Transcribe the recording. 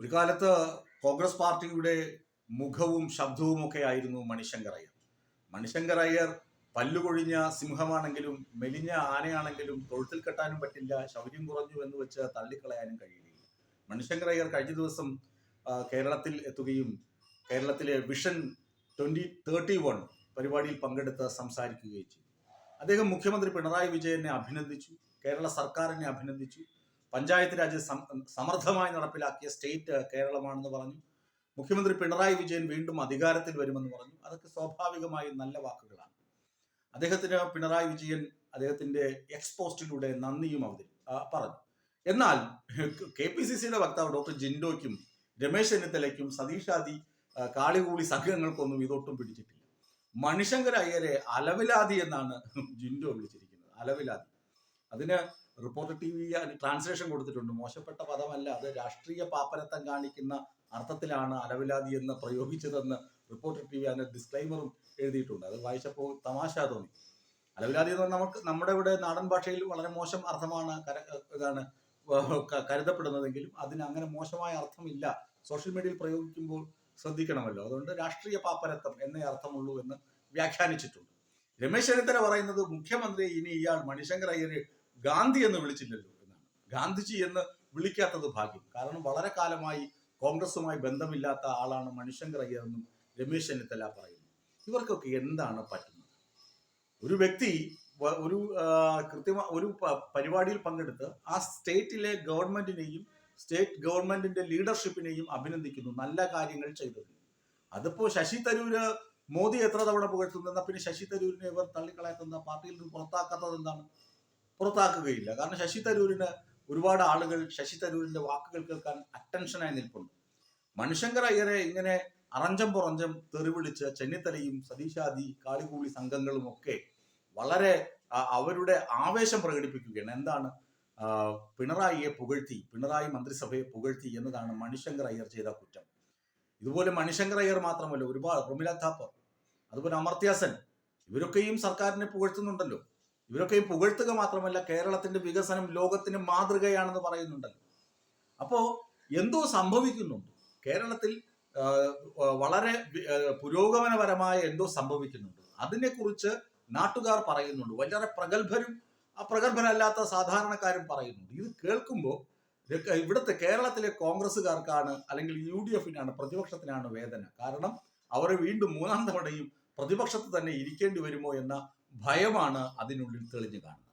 ഒരു കാലത്ത് കോൺഗ്രസ് പാർട്ടിയുടെ മുഖവും ശബ്ദവും ഒക്കെ ആയിരുന്നു മണിശങ്കർ അയ്യർ. മണിശങ്കർ അയ്യർ പല്ലുകൊഴിഞ്ഞ സിംഹമാണെങ്കിലും മെലിഞ്ഞ ആനയാണെങ്കിലും തൊഴുത്തിൽ കെട്ടാനും പറ്റില്ല ശൗര്യം കുറഞ്ഞു എന്ന് വെച്ച് തള്ളിക്കളയാനും കഴിയുകയില്ല മണിശങ്കർ അയ്യർ കഴിഞ്ഞ ദിവസം കേരളത്തിൽ എത്തുകയും കേരളത്തിലെ വിഷൻ ട്വന്റി തേർട്ടി വൺ പരിപാടിയിൽ പങ്കെടുത്ത് സംസാരിക്കുകയും ചെയ്തു. അദ്ദേഹം മുഖ്യമന്ത്രി പിണറായി വിജയനെ അഭിനന്ദിച്ചു കേരള സർക്കാരിനെ അഭിനന്ദിച്ചു പഞ്ചായത്ത് രാജ് സമർത്ഥമായി നടപ്പിലാക്കിയ സ്റ്റേറ്റ് കേരളമാണെന്ന് പറഞ്ഞു. മുഖ്യമന്ത്രി പിണറായി വിജയൻ വീണ്ടും അധികാരത്തിൽ വരുമെന്ന് പറഞ്ഞു. അതൊക്കെ സ്വാഭാവികമായും നല്ല വാക്കുകളാണ്. അദ്ദേഹത്തിന് പിണറായി വിജയൻ അദ്ദേഹത്തിന്റെ എക്സ്പോസ്റ്റിലൂടെ നന്ദിയും അവതരി പറഞ്ഞു. എന്നാൽ കെ പി സി സിയുടെ വക്താവ് ഡോക്ടർ ജിൻഡോയ്ക്കും രമേശ് ചെന്നിത്തലയ്ക്കും സതീഷാദി കാളികൂളി സംഘങ്ങൾക്കൊന്നും ഇതൊട്ടും പിടിച്ചിട്ടില്ല. മണിശങ്കർ അയ്യരെ അലവിലാതി എന്നാണ് ജിൻഡോ വിളിച്ചിരിക്കുന്നത്. അലവിലാതി അതിന് റിപ്പോർട്ടർ ടി വി ട്രാൻസ്ലേഷൻ കൊടുത്തിട്ടുണ്ട്. മോശപ്പെട്ട പദമല്ല അത് രാഷ്ട്രീയ പാപ്പരത്തം കാണിക്കുന്ന അർത്ഥത്തിലാണ് അലവിലാതി എന്ന് പ്രയോഗിച്ചതെന്ന് റിപ്പോർട്ടർ ടി വി അതിന് ഡിസ്ക്ലൈമറും എഴുതിയിട്ടുണ്ട്. അത് വായിച്ചപ്പോൾ തമാശ തോന്നി. അലവിലാതി എന്ന് പറഞ്ഞാൽ നമുക്ക് നമ്മുടെ ഇവിടെ നാടൻ ഭാഷയിൽ വളരെ മോശം അർത്ഥമാണ് കര ഇതാണ് കരുതപ്പെടുന്നതെങ്കിലും അതിന് അങ്ങനെ മോശമായ അർത്ഥമില്ല. സോഷ്യൽ മീഡിയയിൽ പ്രയോഗിക്കുമ്പോൾ ശ്രദ്ധിക്കണമല്ലോ. അതുകൊണ്ട് രാഷ്ട്രീയ പാപ്പരത്വം എന്നേ അർത്ഥമുള്ളൂ എന്ന് വ്യാഖ്യാനിച്ചിട്ടുണ്ട്. രമേശ് ചെന്നിത്തല പറയുന്നത് മുഖ്യമന്ത്രി ഇനി ഇയാൾ മണിശങ്കർ അയ്യരെ ഗാന്ധി എന്ന് വിളിച്ചില്ലല്ലോ എന്നാണ്. ഗാന്ധിജി എന്ന് വിളിക്കാത്തത് ഭാഗ്യം. കാരണം വളരെ കാലമായി കോൺഗ്രസുമായി ബന്ധമില്ലാത്ത ആളാണ് മണിശങ്കർ അയ്യർ എന്നും രമേശ് ചെന്നിത്തല പറയുന്നു. ഇവർക്കൊക്കെ എന്താണ് പറ്റുന്നത്? ഒരു വ്യക്തി ഒരു കൃത്യമായ ഒരു പരിപാടിയിൽ പങ്കെടുത്ത് ആ സ്റ്റേറ്റിലെ ഗവൺമെന്റിനെയും സ്റ്റേറ്റ് ഗവൺമെന്റിന്റെ ലീഡർഷിപ്പിനെയും അഭിനന്ദിക്കുന്നു. നല്ല കാര്യങ്ങൾ ചെയ്തത് അതിപ്പോ ശശി തരൂര് മോദി എത്ര തവണ പുകഴ്ത്തുന്ന? പിന്നെ ശശി തരൂരിനെ ഇവർ തള്ളിക്കളയത്തുന്ന പാർട്ടിയിൽ നിന്ന് പുറത്താക്കാത്തത് എന്താണ്? പുറത്താക്കുകയില്ല. കാരണം ശശി തരൂരിന് ഒരുപാട് ആളുകൾ ശശി തരൂരിന്റെ വാക്കുകൾ കേൾക്കാൻ അറ്റൻഷനായി നിൽപ്പുണ്ട്. മണിശങ്കർ അയ്യരെ ഇങ്ങനെ അറഞ്ചം പുറഞ്ചം തെറിവിളിച്ച് ചെന്നിത്തലയും സതീശാദി കാളികൂളി സംഘങ്ങളും ഒക്കെ വളരെ അവരുടെ ആവേശം പ്രകടിപ്പിക്കുകയാണ്. എന്താണ്? പിണറായിയെ പുകഴ്ത്തി പിണറായി മന്ത്രിസഭയെ പുകഴ്ത്തി എന്നതാണ് മണിശങ്കർ അയ്യർ ചെയ്ത കുറ്റം. ഇതുപോലെ മണിശങ്കർ അയ്യർ മാത്രമല്ല ഒരുപാട് പ്രമില താപ്പർ അതുപോലെ അമർത്യാസൻ ഇവരൊക്കെയും സർക്കാരിനെ പുകഴ്ത്തുന്നുണ്ടല്ലോ. ഇവരൊക്കെയും പുകഴ്ത്തുക മാത്രമല്ല കേരളത്തിന്റെ വികസനം ലോകത്തിന് മാതൃകയാണെന്ന് പറയുന്നുണ്ടല്ലോ. അപ്പോ എന്തോ സംഭവിക്കുന്നുണ്ട്. കേരളത്തിൽ വളരെ പുരോഗമനപരമായ എന്തോ സംഭവിക്കുന്നുണ്ട്. അതിനെക്കുറിച്ച് നാട്ടുകാർ പറയുന്നുണ്ട്. വളരെ പ്രഗത്ഭരും പ്രഗത്ഭരല്ലാത്ത സാധാരണക്കാരും പറയുന്നുണ്ട്. ഇത് കേൾക്കുമ്പോൾ ഇവിടുത്തെ കേരളത്തിലെ കോൺഗ്രസ്സുകാർക്കാണ് അല്ലെങ്കിൽ യു ഡി എഫിനാണ് പ്രതിപക്ഷത്തിനാണ് വേദന. കാരണം അവർ വീണ്ടും മൂന്നാം തവണയും പ്രതിപക്ഷത്ത് തന്നെ ഇരിക്കേണ്ടി വരുമോ എന്ന ഭയമാണ് അതിനുള്ളിൽ തെളിഞ്ഞു കാണുന്നത്.